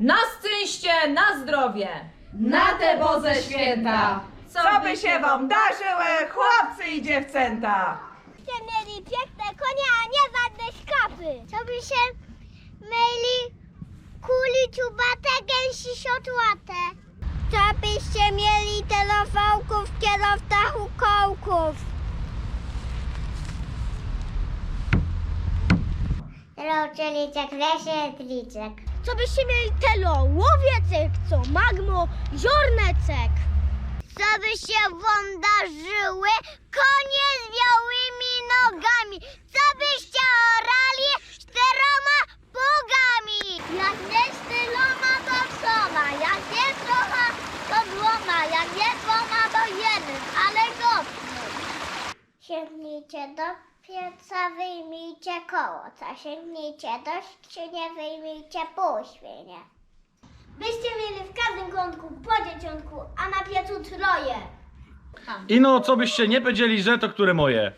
Na szczęście, na zdrowie! Na te Boże święta! Co by się wam darzyły, chłopcy i dziewczęta? byście mieli piękne konie, a nie żadne szkapy. Co by się mieli kuli czubate, gęsi siotłate. Co byście mieli telefałków, kierowcach kołków. Roczeliczek, lesietliczek. Co byście mieli telo, łowiecek, co magmo, ziornecek. Co by się wam darzyły konie z białymi nogami? Co byście orali czteroma pługami? Jak nie czteroma to wsoma, jak nie trochę to dwoma, jak nie dwoma to jeden, ale godny. Sięgnijcie do pieca, wyjmijcie kołoca, sięgnijcie do skrzynie, wyjmijcie pół świnie. Byście mieli w każdym kątku po dzieciątku, a na piecu troje. Ino, co byście nie powiedzieli, że to które moje?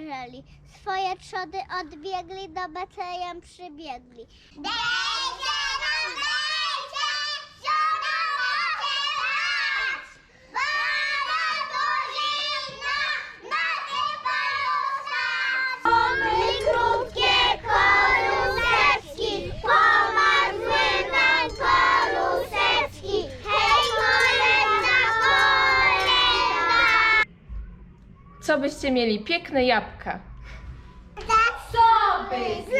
Bieżeli, swoje trzody odbiegli, do Betlejem przybiegli. Co byście mieli piękne jabłka? Co by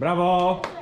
Bravo!